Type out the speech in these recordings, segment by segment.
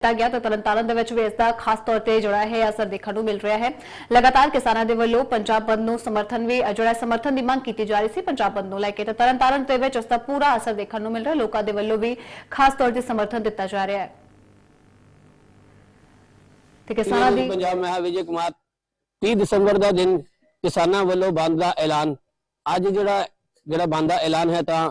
ਕੀਤਾ ਗਿਆ ਤਾਂ ਤਰਨਤਾਰਨ ਦੇ ਵਿੱਚ ਵੀ ਇਸ ਦਾ ਖਾਸ ਤੌਰ ਤੇ ਜਿਹੜਾ ਹੈ ਅਸਰ ਦੇਖਣ ਨੂੰ ਮਿਲ ਰਿਹਾ ਹੈ। ਲਗਾਤਾਰ ਕਿਸਾਨਾਂ ਦੇ ਵੱਲੋਂ ਪੰਜਾਬ ਬੰਦ ਨੂੰ ਸਮਰਥਨ ਵੀ ਜਿਹੜਾ ਸਮਰਥਨ ਦੀ ਮੰਗ ਕੀਤੀ ਜਾ ਰਹੀ ਸੀ ਪੰਜਾਬ ਬੰਦ ਨੂੰ ਲੈ ਕੇ। ਤਾਂ ਤਰਨਤਾਰਨ ਦੇ ਵਿੱਚ ਉਸ ਦਾ ਪੂਰਾ ਅਸਰ ਦੇਖਣ ਨੂੰ ਮਿਲ ਰਿਹਾ, ਲੋਕਾਂ ਦੇ ਵੱਲੋਂ ਵੀ ਖਾਸ ਤੌਰ ਤੇ ਸਮਰਥਨ ਦਿੱਤਾ ਜਾ ਰਿਹਾ ਹੈ। ਤੇ ਕਿਸਾਨਾਂ ਦੀ ਪੰਜਾਬ ਮੈਂ ਹਾਂ ਵਿਜੇ ਕੁਮਾਰ 30 ਦਸੰਬਰ ਦਾ ਦਿਨ ਕਿਸਾਨਾਂ ਵੱਲੋਂ ਬੰਦ ਦਾ ਐਲਾਨ। ਅੱਜ ਜਿਹੜਾ ਜਿਹੜਾ ਬੰਦ ਦਾ ਐਲਾਨ ਹੈ ਤਾਂ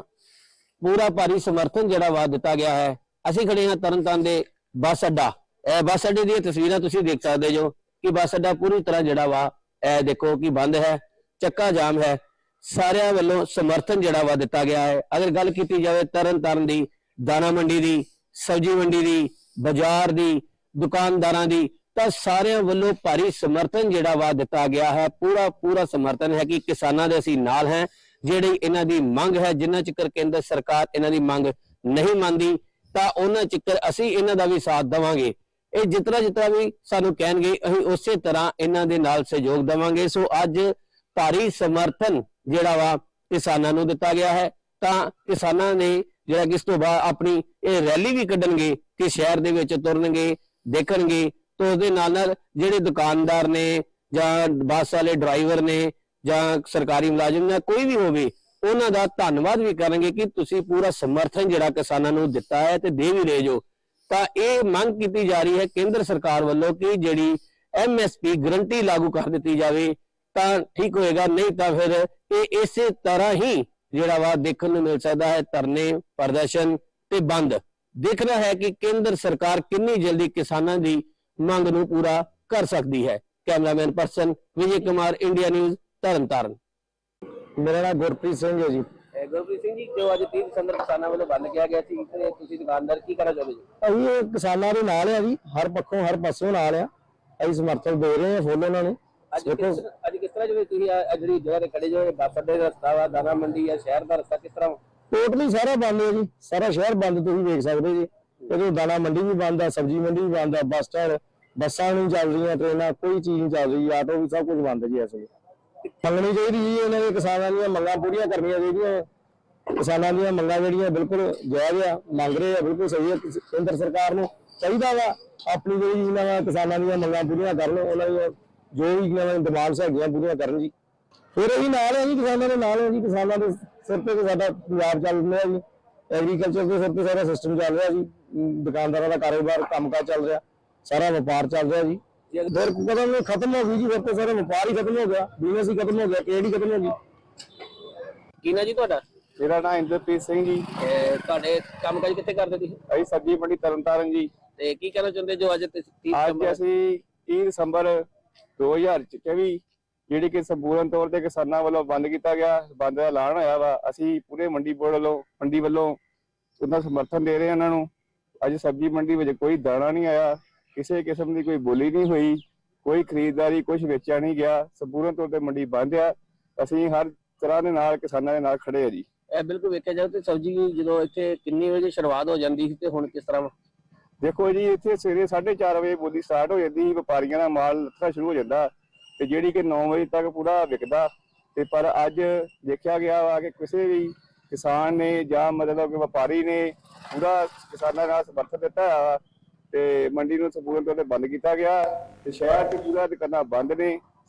ਪੂਰਾ ਭਾਰੀ ਸਮਰਥਨ ਜਿਹੜਾ ਵਾ ਦਿੱਤਾ ਗਿਆ ਹੈ। ਅਸੀਂ ਖੜੇ ਹਾਂ ਤਰਨਤਾਰਨ ਦੇ ਬੱਸ ਅੱਡਾ। ਇਹ ਬੱਸ ਅੱਡੇ ਦੀਆਂ ਤਸਵੀਰਾਂ ਤੁਸੀਂ ਦੇਖ ਸਕਦੇ ਜੋ ਕਿ ਬੱਸ ਅੱਡਾ ਪੂਰੀ ਤਰ੍ਹਾਂ ਜਿਹੜਾ ਵਾ, ਇਹ ਦੇਖੋ ਕਿ ਬੰਦ ਹੈ, ਚੱਕਾ ਜਾਮ ਹੈ। ਸਾਰਿਆਂ ਵੱਲੋਂ ਸਮਰਥਨ ਜਿਹੜਾ ਵਾ ਦਿੱਤਾ ਗਿਆ ਹੈ। ਅਗਰ ਗੱਲ ਕੀਤੀ ਜਾਵੇ ਤਰਨ ਤਰਨਤਾਰਨ ਦੀ, ਦਾਣਾ ਮੰਡੀ ਦੀ, ਸਬਜ਼ੀ ਮੰਡੀ ਦੀ, ਬਾਜ਼ਾਰ ਦੀ, ਦੁਕਾਨਦਾਰਾਂ ਦੀ, ਤਾਂ ਸਾਰਿਆਂ ਵੱਲੋਂ ਭਾਰੀ ਸਮਰਥਨ ਜਿਹੜਾ ਵਾ ਦਿੱਤਾ ਗਿਆ ਹੈ। ਪੂਰਾ ਪੂਰਾ ਸਮਰਥਨ ਹੈ ਕਿ ਕਿਸਾਨਾਂ ਦੇ ਅਸੀਂ ਨਾਲ ਹੈ। ਜਿਹੜੀ ਇਹਨਾਂ ਦੀ ਮੰਗ ਹੈ, ਜਿੰਨਾ ਚਿਰ ਕੇਂਦਰ ਸਰਕਾਰ ਇਹਨਾਂ ਦੀ ਮੰਗ ਨਹੀਂ ਮੰਨਦੀ ਤਾਂ ਉਹਨਾਂ ਚਿਰ ਅਸੀਂ ਇਹਨਾਂ ਦਾ ਵੀ ਸਾਥ ਦੇਵਾਂਗੇ। ਇਹ ਜਿਤਨਾ ਜਿਤਨਾ ਵੀ ਸਾਨੂੰ ਕਹਿਣਗੇ, ਅਸੀਂ ਉਸੇ ਤਰ੍ਹਾਂ ਇਹਨਾਂ ਦੇ ਨਾਲ ਸਹਿਯੋਗ ਦੇਵਾਂਗੇ। ਸੋ ਅੱਜ ਭਾਰੀ ਸਮਰਥਨ ਜਿਹੜਾ ਵਾ ਕਿਸਾਨਾਂ ਨੂੰ ਦਿੱਤਾ ਗਿਆ ਹੈ। ਤਾਂ ਕਿਸਾਨਾਂ ਨੇ ਜਿਹੜਾ ਕਿ ਇਸ ਤੋਂ ਬਾਅਦ ਆਪਣੀ ਇਹ ਰੈਲੀ ਵੀ ਕੱਢਣਗੇ ਕਿ ਸ਼ਹਿਰ ਦੇ ਵਿੱਚ ਤੁਰਨਗੇ, ਦੇਖਣਗੇ। ਤੇ ਉਹਦੇ ਨਾਲ ਨਾਲ ਜਿਹੜੇ ਦੁਕਾਨਦਾਰ ਨੇ ਜਾਂ ਬੱਸ ਵਾਲੇ ਡਰਾਈਵਰ ਨੇ ਜਾਂ ਸਰਕਾਰੀ ਮੁਲਾਜ਼ਮ ਜਾਂ ਕੋਈ ਵੀ ਹੋਵੇ ਉਹਨਾਂ ਦਾ ਧੰਨਵਾਦ ਵੀ ਕਰਾਂਗੇ ਕਿ ਤੁਸੀਂ ਪੂਰਾ ਸਮਰਥਨ ਜਿਹੜਾ ਕਿਸਾਨਾਂ ਨੂੰ ਦਿੱਤਾ ਹੈ ਤੇ ਦੇ ਵੀ ਰਹੇ ਜੋ। ਤਾਂ ਇਹ ਮੰਗ ਕੀਤੀ ਜਾ ਰਹੀ ਹੈ ਕੇਂਦਰ ਸਰਕਾਰ ਵੱਲੋਂ ਕਿ ਜਿਹੜੀ ਐਮਐਸਪੀ ਗਰੰਟੀ ਲਾਗੂ ਕਰ ਦਿੱਤੀ ਜਾਵੇ, ਤਾਂ ਠੀਕ ਹੋਏਗਾ, ਨਹੀਂ ਤਾਂ ਫਿਰ ਇਹ ਇਸੇ ਤਰ੍ਹਾਂ ਹੀ ਜਿਹੜਾ ਵਾ ਦੇਖਣ ਨੂੰ ਮਿਲ ਸਕਦਾ ਹੈ, ਧਰਨੇ, ਪ੍ਰਦਰਸ਼ਨ ਤੇ ਬੰਦ। ਦੇਖਣਾ ਹੈ ਕਿ ਕੇਂਦਰ ਸਰਕਾਰ ਕਿੰਨੀ ਜਲਦੀ ਕਿਸਾਨਾਂ ਦੀ ਮੰਗ ਨੂੰ ਪੂਰਾ ਕਰ ਸਕਦੀ ਹੈ। Cameraman person Vijay Kumar, India News, Tarntaran. ਮੇਰਾ ਨਾਮ ਗੁਰਪ੍ਰੀਤ ਸਿੰਘ ਹੈ ਜੀ। ਗੁਰਪ੍ਰੀਤ ਸਿੰਘ ਜੀ ਜੋ ਅੱਜ 30 ਦਸੰਬਰ ਕਿਸਾਨਾਂ ਵੱਲੋਂ ਬੰਦ ਕਿਹਾ ਗਿਆ ਸੀ ਤੇ ਤੁਸੀਂ ਦੁਕਾਨਦਾਰ ਕੀ ਕਹਿਣਾ ਚਾਹੁੰਦੇ ਜੀ? ਅਸੀਂ ਇਹ ਕਿਸਾਨਾਂ ਦੇ ਨਾਲ ਆ ਜੀ ਹਰ ਪੱਖੋਂ ਹਰ ਪਾਸੋਂ ਨਾਲ ਆ। ਅਸੀਂ ਸਮਰਥਨ ਦੇ ਰਹੇ ਹਾਂ ਫੁੱਲ ਉਹਨਾਂ ਨੂੰ। ਅੱਜ ਦੇਖੋ। ਕਿਸ ਅੱਜ ਕਿਸ ਤਰ੍ਹਾਂ ਜਿਵੇਂ ਤੁਸੀਂ ਆਹ ਜਿਹੜੀ ਜਗ੍ਹਾ ਤੇ ਖੜੇ ਜੋ ਇਹ ਬੱਸ ਅੱਡੇ ਦਾ ਰਸਤਾ ਵਾ ਦਾਣਾ ਮੰਡੀ ਜਾਂ ਸ਼ਹਿਰ ਦਾ ਰਸਤਾ ਕਿਸ ਤਰ੍ਹਾਂ ਟੋਟਲੀ ਸਾਰਾ ਬੰਦ ਹੈ ਜੀ। ਸਾਰਾ ਸ਼ਹਿਰ ਬੰਦ ਤੁਸੀਂ ਵੇਖ ਸਕਦੇ ਜੀ। ਇਹਦੇ ਦਾਣਾ ਮੰਡੀ ਵੀ ਬੰਦ ਆ ਸਬਜ਼ੀ ਮੰਡੀ ਵੀ ਬੰਦ ਆ ਬੱਸ ਸਟੈਂਡ ਬੱਸਾਂ ਨਹੀਂ ਚੱਲ ਰਹੀਆਂ ਟ੍ਰੇਨਾਂ ਕੋਈ ਚੀਜ਼ ਨਹੀਂ ਚੱਲ ਰਹੀ ਆਟੋ ਵੀ ਸਭ ਕੁਝ ਬੰਦ ਜੀ ਇਸ ਵੇਲੇ। ਮੰਗਣੀ ਚਾਹੀਦੀ ਜੀ ਇਹਨਾਂ ਦੇ ਕਿਸਾਨਾਂ ਦੀਆਂ ਮੰਗਾਂ ਪੂਰੀਆਂ ਕਰਨੀਆਂ ਚਾਹੀਦੀਆਂ ਕਿਸਾਨਾਂ ਦੀਆਂ ਮੰਗਾਂ ਜਿਹੜੀਆਂ ਬਿਲਕੁਲ ਜਾਇਜ਼ ਆ, ਮੰਗ ਰਹੇ ਆ, ਬਿਲਕੁਲ ਸਹੀ ਹੈ ਕੇਂਦਰ ਸਰਕਾਰ ਨੂੰ ਚਾਹੀਦਾ ਵਾ ਆਪਣੀ ਜਿਹੜੀ ਇਹਨਾਂ ਵਾ ਕਿਸਾਨਾਂ ਦੀਆਂ ਮੰਗਾਂ ਪੂਰੀਆਂ ਕਰਨ, ਉਹਨਾਂ ਦੀਆਂ ਜੋ ਵੀ ਇਹਨਾਂ ਦੀਆਂ ਡਿਮਾਂਡਸ ਹੈਗੀਆਂ ਪੂਰੀਆਂ ਕਰਨ ਜੀ। ਫਿਰ ਅਸੀਂ ਨਾਲ ਹੈ ਜੀ ਕਿਸਾਨਾਂ ਦੇ, ਨਾਲ ਹੈ ਜੀ ਕਿਸਾਨਾਂ ਦੇ ਸਿਰ ਤੇ ਸਾਡਾ ਪੰਜਾਬ ਚੱਲ ਰਿਹਾ ਜੀ। ਐਗਰੀਕਲਚਰ ਦੇ ਸਿਰ ਤੇ ਸਾਰਾ ਸਿਸਟਮ ਚੱਲ ਰਿਹਾ ਜੀ। ਦੁਕਾਨਦਾਰਾਂ ਦਾ ਕਾਰੋਬਾਰ, ਕੰਮਕਾਜ ਚੱਲ ਰਿਹਾ। ਸਾਰਾ ਵਪਾਰ ਚੱਲ ਰਿਹਾ ਜੀ। ਫਿਰ ਕਦਮ ਖਤਮ ਹੋ ਗਈ ਜੀ ਫਿਰ ਤੇ ਸਾਰਾ ਵਪਾਰ ਹੀ ਖਤਮ ਹੋ ਗਿਆ ਬਿਜ਼ਨਸ ਹੀ ਖਤਮ ਹੋ ਗਿਆ ਟ੍ਰੇਡ ਹੀ ਖਤਮ ਹੋ ਗਈ। ਕੀ ਨਾ ਜੀ ਤੁਹਾਡਾ? ਮੇਰਾ ਨਾਮ ਇੰਦਰਪ੍ਰੀਤ ਸਿੰਘ ਜੀ। ਇਹ ਤੁਹਾਡੇ ਕੰਮ ਕਾਜ ਕਿੱਥੇ ਕਰਦੇ ਤੁਸੀਂ? ਅਸੀਂ ਸਬਜ਼ੀ ਮੰਡੀ ਤਰਨਤਾਰਨ ਜੀ। ਤੇ ਕੀ ਕਹਿਣਾ ਚਾਹੁੰਦੇ ਜੋ ਅੱਜ 30 ਅੱਜ ਅਸੀਂ 30 ਦਸੰਬਰ 2024 ਜਿਹੜੀ ਕਿ ਸੰਪੂਰਨ ਤੌਰ ਤੇ ਕਿਸਾਨਾਂ ਵੱਲੋਂ ਬੰਦ ਕੀਤਾ ਗਿਆ ਬੰਦ ਦਾ ਐਲਾਨ ਹੋਇਆ ਵਾ ਅਸੀਂ ਪੂਰੇ ਮੰਡੀ ਬੋਰਡ ਵੱਲੋਂ ਮੰਡੀ ਵੱਲੋਂ ਉਹਦਾ ਸਮਰਥਨ ਦੇ ਰਹੇ ਹਾਂ ਇਹਨਾਂ ਨੂੰ। ਅੱਜ ਸਬਜ਼ੀ ਮੰਡੀ ਵਿੱਚ ਕੋਈ ਦਾਣਾ ਨਹੀਂ ਆਇਆ। ਕਿਸੇ ਕਿਸਮ ਦੀ ਕੋਈ ਬੋਲੀ ਨਹੀਂ ਹੋਈ ਕੋਈ ਖਰੀਦਦਾਰੀ ਕੁਝ ਵੇਚਿਆ ਨਹੀਂ ਗਿਆ ਸੰਪੂਰਨ ਤੌਰ ਤੇ ਮੰਡੀ ਬੰਦ ਆ। ਅਸੀਂ ਹਰ ਤਰ੍ਹਾਂ ਦੇ ਨਾਲ ਕਿਸਾਨਾਂ ਦੇ ਨਾਲ ਖੜੇ ਆ ਜੀ। ਇਹ ਬਿਲਕੁਲ ਵੇਖਿਆ ਜਾਵੇ ਤੇ ਸਬਜ਼ੀ ਜਦੋਂ ਇੱਥੇ ਕਿੰਨੀ ਵਜੇ ਸ਼ੁਰੂਆਤ ਹੋ ਜਾਂਦੀ ਸੀ ਤੇ ਹੁਣ ਕਿਸ ਤਰ੍ਹਾਂ? ਦੇਖੋ ਜੀ ਇੱਥੇ ਸਵੇਰੇ 4:30 ਵਜੇ ਬੋਲੀ ਸਟਾਰਟ ਹੋ ਜਾਂਦੀ ਸੀ ਵਪਾਰੀਆਂ ਦਾ ਮਾਲ ਲੱਥਣਾ ਸ਼ੁਰੂ ਹੋ ਜਾਂਦਾ ਤੇ ਜਿਹੜੀ ਕਿ 9 ਵਜੇ ਤੱਕ ਪੂਰਾ ਵਿਕਦਾ। ਤੇ ਪਰ ਅੱਜ ਦੇਖਿਆ ਗਿਆ ਵਾ ਕਿ ਕਿਸੇ ਵੀ ਕਿਸਾਨ ਨੇ ਜਾਂ ਮਤਲਬ ਕਿ ਵਪਾਰੀ ਨੇ ਪੂਰਾ ਕਿਸਾਨਾਂ ਨਾਲ ਸਮਰਥਨ ਦਿੱਤਾ ਵਾ ਤੇ ਮੰਡੀ ਨੂੰ ਸੰਪੂਰਨ ਤੌਰ ਤੇ ਬੰਦ ਕੀਤਾ ਗਿਆ। ਤੇ ਸ਼ਹਿਰ 'ਚ ਪੂਰਾ ਦੁਕਾਨਾਂ ਬੰਦ ਨੇ।